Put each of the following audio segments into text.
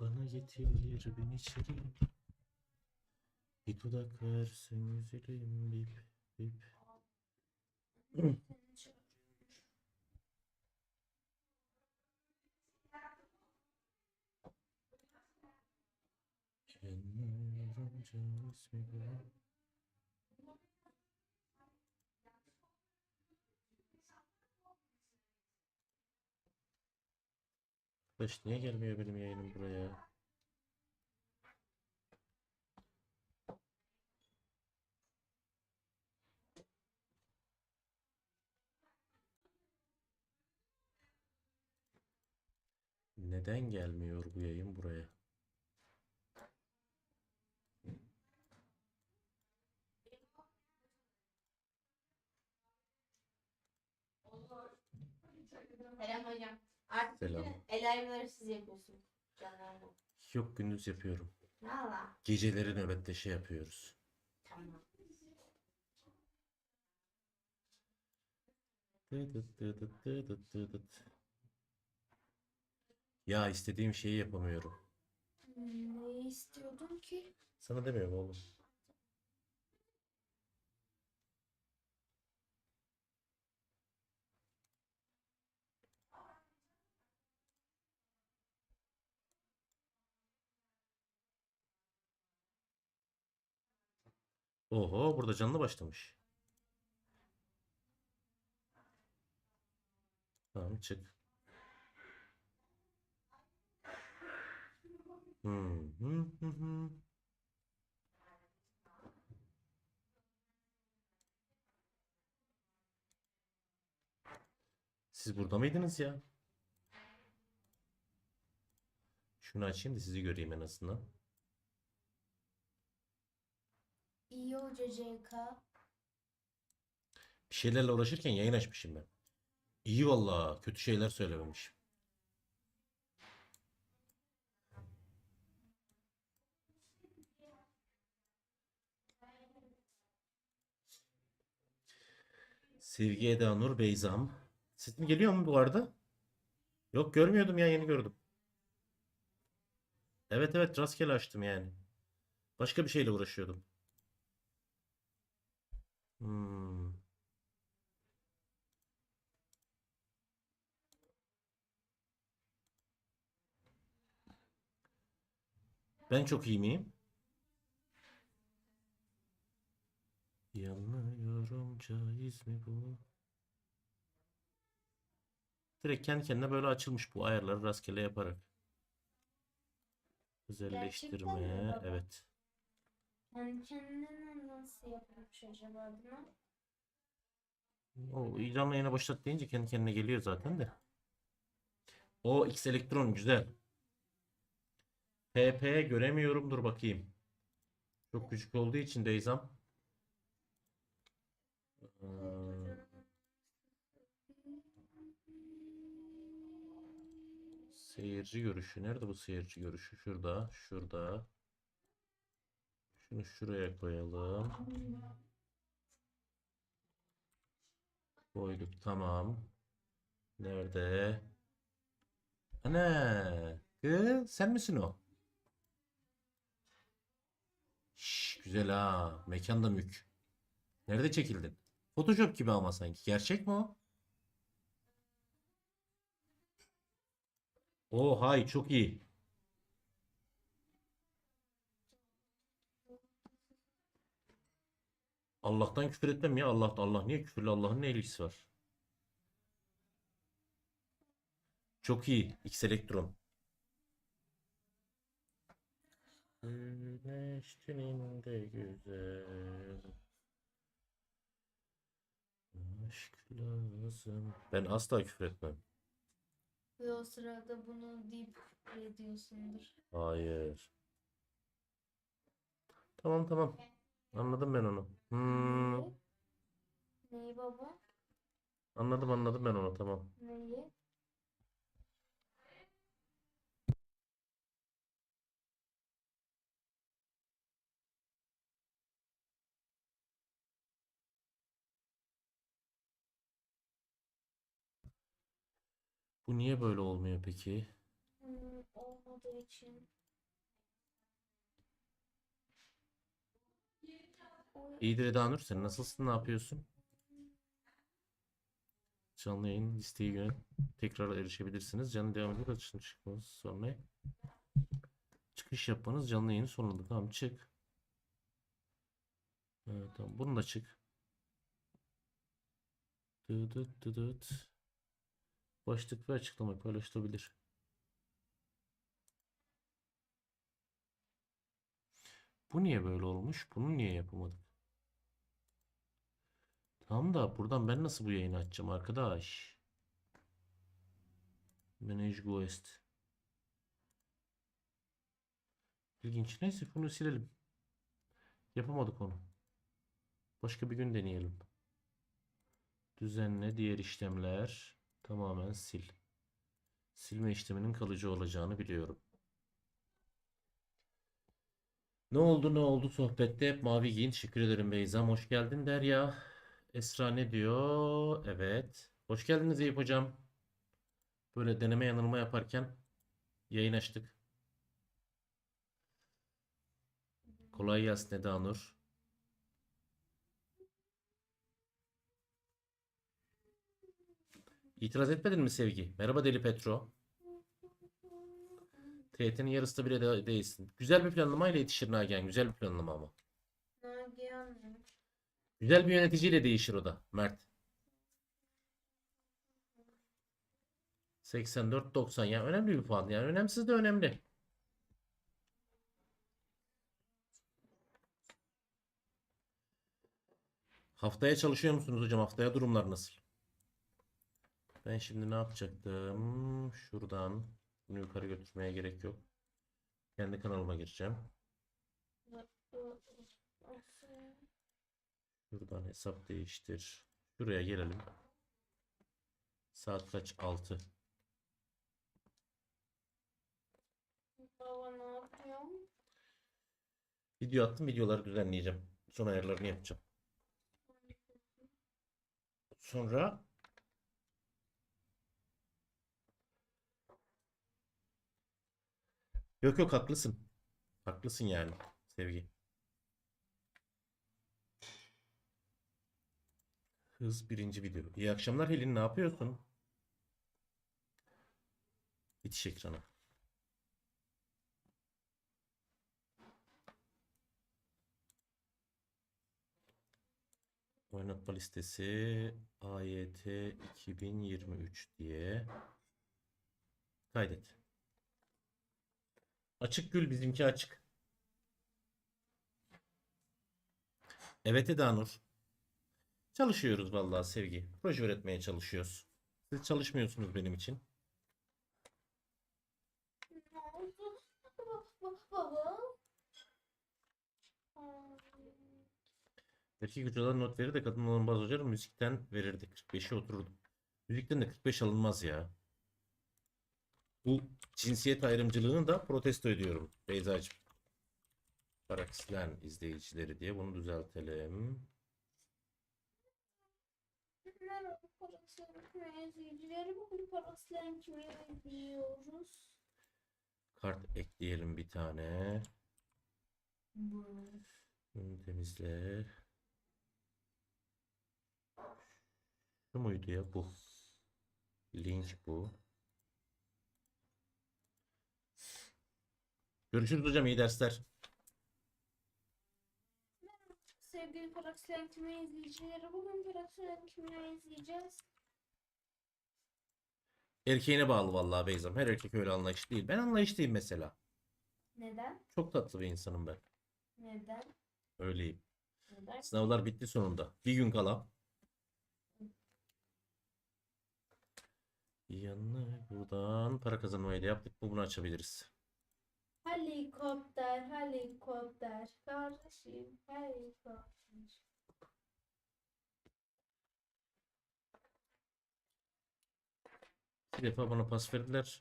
Bana getir bin içeri. Bir dudak versin güzelim bip bip. Bilmiyorum can ismi bu. Arkadaş niye gelmiyor benim yayınım buraya? Neden gelmiyor bu yayın buraya? Selam hocam. Artık Selam. bütün el ayrımları siz yapıyorsunuz. Canlarım. Yok gündüz yapıyorum. Valla. Geceleri nöbette şey yapıyoruz. Tamam. Dıdıt dıdıt dıdıt dıdıt. Ya istediğim şeyi yapamıyorum. Ne istiyordun ki? Sana demiyorum oğlum. Oho burada canlı başlamış. Tamam çık. Siz burada mıydınız ya? Şunu açayım da sizi göreyim en azından. İyi hoca CK. Bir şeylerle uğraşırken yayın açmışım ben. İyi valla kötü şeyler söylememişim. Sevgi Eda Nur Beyzam. Sesim geliyor mu bu arada? Yok görmüyordum ya yeni gördüm. Evet evet rastgele açtım yani. Başka bir şeyle uğraşıyordum. Hmm. Ben çok iyi miyim? Yanıyorum caiz mi bu? Direkt kendi kendine böyle açılmış bu ayarları rastgele yaparak. Özelleştirme. baba? Evet. Yani kendine nasıl yapmış acaba bunu? O canlı yayına başlat deyince kendi kendine geliyor zaten de. O X elektron güzel. PP göremiyorum. Dur bakayım. Çok küçük olduğu için Deyzam. Ee, seyirci görüşü. Nerede bu seyirci görüşü? Şurada. Şurada. Şunu şuraya koyalım. Koyduk. Tamam. Nerede? Ana. Kız, sen misin o? Şş, güzel ha. Mekan da mük. Nerede çekildin? Photoshop gibi ama sanki. Gerçek mi o? Oh hay çok iyi. Allah'tan küfür etmem ya. Allah Allah niye küfürlü Allah'ın ne ilgisi var? Çok iyi. X elektron. Güneş teninde güzel. Aşk lazım. Ben asla küfür etmem. Ve o sırada bunu deyip ediyorsundur. Hayır. Tamam tamam. Anladım ben onu. Hmm, Neyi? Neyi baba? anladım anladım ben onu tamam. Neyi? Bu niye böyle olmuyor peki? Hmm, olmadı olmadığı için. İyidir Eda Nur. Sen nasılsın? Ne yapıyorsun? Canlı yayın listeyi göre tekrar erişebilirsiniz. Canlı devam ediyor. Açın çıkmanız sonra çıkış yapmanız canlı yayını sonunda. Tamam çık. Evet, tamam. Bunu da çık. Dıdıt dıdıt. Başlık ve açıklama paylaşılabilir. Bu niye böyle olmuş? Bunu niye yapamadık? Tamam da buradan ben nasıl bu yayını açacağım arkadaş? Manage Guest. İlginç. Neyse bunu silelim. Yapamadık onu. Başka bir gün deneyelim. Düzenle diğer işlemler. Tamamen sil. Silme işleminin kalıcı olacağını biliyorum. Ne oldu ne oldu sohbette hep mavi giyin. Teşekkür ederim Beyza'm. Hoş geldin Derya. Esra ne diyor? Evet. Hoş geldiniz Eyüp hocam. Böyle deneme yanılma yaparken yayın açtık. Kolay gelsin Eda Nur. İtiraz etmedin mi Sevgi? Merhaba Deli Petro. TYT'nin yarısı da bile de değilsin. Güzel bir planlamayla yetişir Nagihan. Güzel bir planlama ama. Güzel bir yöneticiyle değişir o da Mert. 84-90 yani önemli bir puan. Yani önemsiz de önemli. Haftaya çalışıyor musunuz hocam? Haftaya durumlar nasıl? Ben şimdi ne yapacaktım? Şuradan bunu yukarı götürmeye gerek yok. Kendi kanalıma gireceğim. Şuradan hesap değiştir. Şuraya gelelim. Saat kaç? 6. Baba ne yapıyorsun? Video attım. Videoları düzenleyeceğim. Son ayarlarını yapacağım. Sonra Yok yok haklısın. Haklısın yani Sevgi. Hız birinci video. İyi akşamlar Helin ne yapıyorsun? Bitiş ekranı. Oynatma listesi AYT 2023 diye kaydet. Açık gül bizimki açık. Evet Eda Nur. Çalışıyoruz vallahi sevgi. Proje üretmeye çalışıyoruz. Siz çalışmıyorsunuz benim için. Ne oldu? Not verir de kadın olan bazı hocalar müzikten verirdi. 45'e otururdum. Müzikten de 45 alınmaz ya. Bu cinsiyet ayrımcılığını da protesto ediyorum Beyza'cığım. Parakslen izleyicileri diye bunu düzeltelim. Merhaba Paraslen izleyicileri. Bugün Paraslen kimi izliyoruz? Kart ekleyelim bir tane. Bu. Bunu temizle. Şu muydu ya bu? Link bu. Görüşürüz hocam iyi dersler. Sevgili Paraslen kimi izleyicileri. Bugün Paraslen kimi izleyeceğiz? Erkeğine bağlı vallahi Beyzam. Her erkek öyle anlayışlı değil. Ben anlayışlıyım mesela. Neden? Çok tatlı bir insanım ben. Neden? Öyleyim. Neden? Sınavlar bitti sonunda. Bir gün kala. Yanına buradan para kazanmayı da yaptık mı bunu açabiliriz. Helikopter, helikopter, kardeşim, helikopter. Bir defa bana pas verdiler.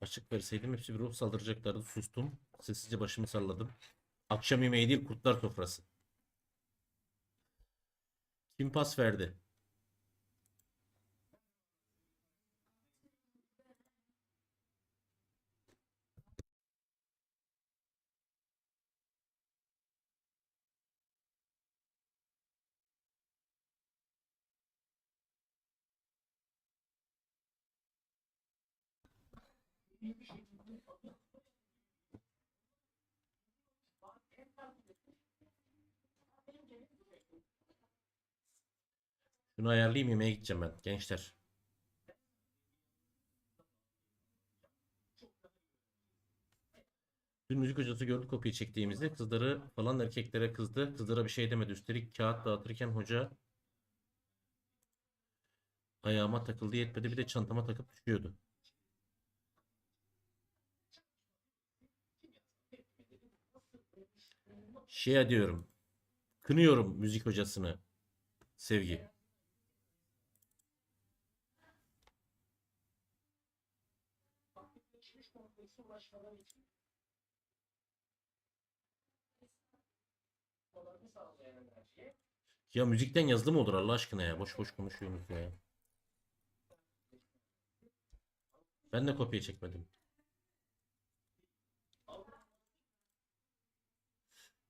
Açık verseydim hepsi bir ruh saldıracaklardı. Sustum. Sessizce başımı salladım. Akşam yemeği değil kurtlar sofrası. Kim pas verdi? Şunu ayarlayayım yemeğe gideceğim ben gençler. Dün müzik hocası gördü kopya çektiğimizde kızları falan erkeklere kızdı. Kızlara bir şey demedi. Üstelik kağıt dağıtırken hoca ayağıma takıldı yetmedi bir de çantama takıp düşüyordu. Şey diyorum. Kınıyorum müzik hocasını. Sevgi. Ya müzikten yazılı mı olur Allah aşkına ya? Boş boş konuşuyorsunuz ya. Ben de kopya çekmedim.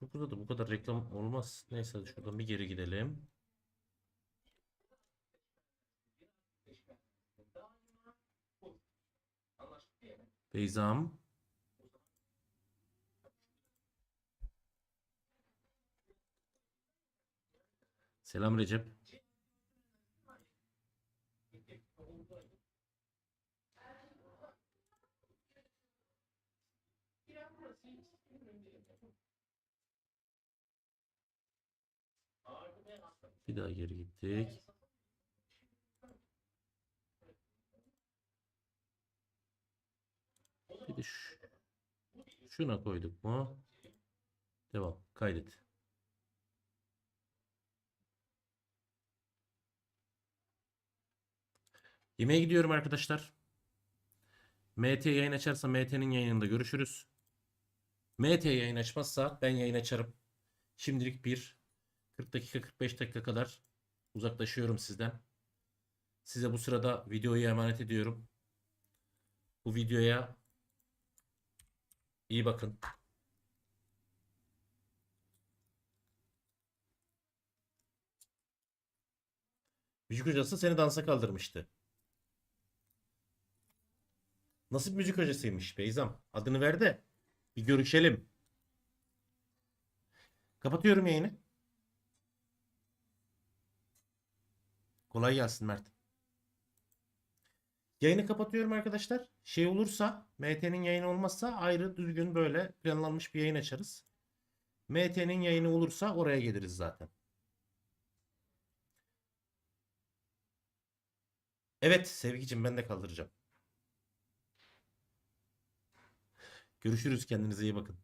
Çok uzadı. Bu kadar reklam olmaz. Neyse şuradan bir geri gidelim. Beyzam. Selam Recep. Bir daha geri gittik. Bir de şu- şuna koyduk mu? Devam. Kaydet. Yemeğe gidiyorum arkadaşlar. MT yayın açarsa MT'nin yayınında görüşürüz. MT yayın açmazsa ben yayın açarım. Şimdilik bir 40 dakika 45 dakika kadar uzaklaşıyorum sizden. Size bu sırada videoyu emanet ediyorum. Bu videoya iyi bakın. Müzik hocası seni dansa kaldırmıştı. Nasıl bir müzik hocasıymış Beyzam? Adını ver de bir görüşelim. Kapatıyorum yayını. Kolay gelsin Mert. Yayını kapatıyorum arkadaşlar. Şey olursa, MT'nin yayını olmazsa ayrı düzgün böyle planlanmış bir yayın açarız. MT'nin yayını olursa oraya geliriz zaten. Evet Sevgicim ben de kaldıracağım. Görüşürüz kendinize iyi bakın.